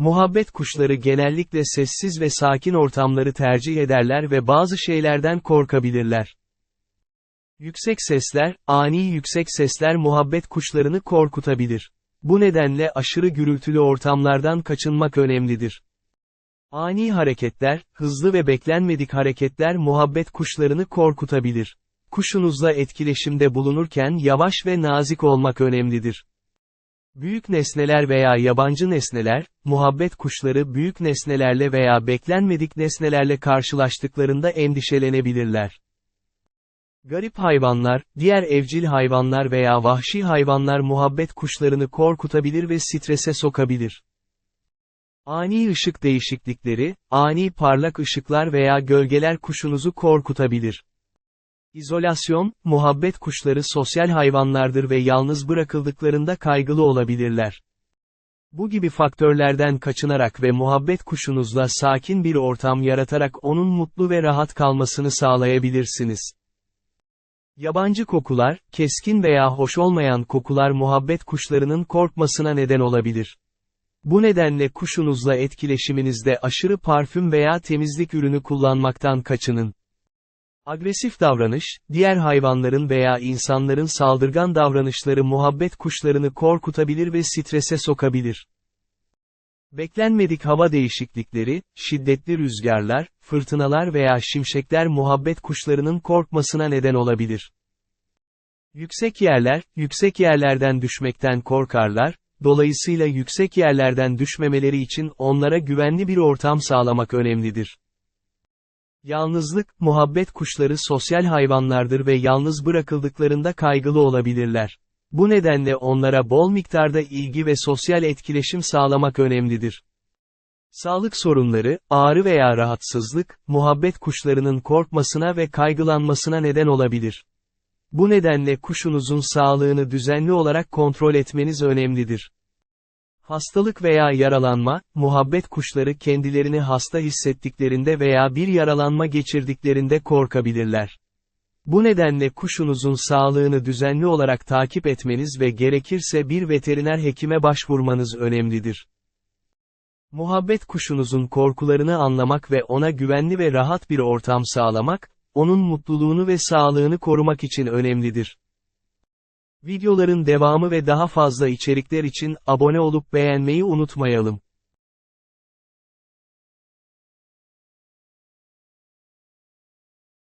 Muhabbet kuşları genellikle sessiz ve sakin ortamları tercih ederler ve bazı şeylerden korkabilirler. Yüksek sesler, ani yüksek sesler muhabbet kuşlarını korkutabilir. Bu nedenle aşırı gürültülü ortamlardan kaçınmak önemlidir. Ani hareketler, hızlı ve beklenmedik hareketler muhabbet kuşlarını korkutabilir. Kuşunuzla etkileşimde bulunurken yavaş ve nazik olmak önemlidir. Büyük nesneler veya yabancı nesneler, muhabbet kuşları büyük nesnelerle veya beklenmedik nesnelerle karşılaştıklarında endişelenebilirler. Garip hayvanlar, diğer evcil hayvanlar veya vahşi hayvanlar muhabbet kuşlarını korkutabilir ve strese sokabilir. Ani ışık değişiklikleri, ani parlak ışıklar veya gölgeler kuşunuzu korkutabilir. İzolasyon, muhabbet kuşları sosyal hayvanlardır ve yalnız bırakıldıklarında kaygılı olabilirler. Bu gibi faktörlerden kaçınarak ve muhabbet kuşunuzla sakin bir ortam yaratarak onun mutlu ve rahat kalmasını sağlayabilirsiniz. Yabancı kokular, keskin veya hoş olmayan kokular muhabbet kuşlarının korkmasına neden olabilir. Bu nedenle kuşunuzla etkileşiminizde aşırı parfüm veya temizlik ürünü kullanmaktan kaçının. Agresif davranış, diğer hayvanların veya insanların saldırgan davranışları muhabbet kuşlarını korkutabilir ve strese sokabilir. Beklenmedik hava değişiklikleri, şiddetli rüzgarlar, fırtınalar veya şimşekler muhabbet kuşlarının korkmasına neden olabilir. Yüksek yerler, yüksek yerlerden düşmekten korkarlar, dolayısıyla yüksek yerlerden düşmemeleri için onlara güvenli bir ortam sağlamak önemlidir. Yalnızlık, muhabbet kuşları sosyal hayvanlardır ve yalnız bırakıldıklarında kaygılı olabilirler. Bu nedenle onlara bol miktarda ilgi ve sosyal etkileşim sağlamak önemlidir. Sağlık sorunları, ağrı veya rahatsızlık, muhabbet kuşlarının korkmasına ve kaygılanmasına neden olabilir. Bu nedenle kuşunuzun sağlığını düzenli olarak kontrol etmeniz önemlidir. Hastalık veya yaralanma, muhabbet kuşları kendilerini hasta hissettiklerinde veya bir yaralanma geçirdiklerinde korkabilirler. Bu nedenle kuşunuzun sağlığını düzenli olarak takip etmeniz ve gerekirse bir veteriner hekime başvurmanız önemlidir. Muhabbet kuşunuzun korkularını anlamak ve ona güvenli ve rahat bir ortam sağlamak, onun mutluluğunu ve sağlığını korumak için önemlidir. Videoların devamı ve daha fazla içerikler için abone olup beğenmeyi unutmayalım.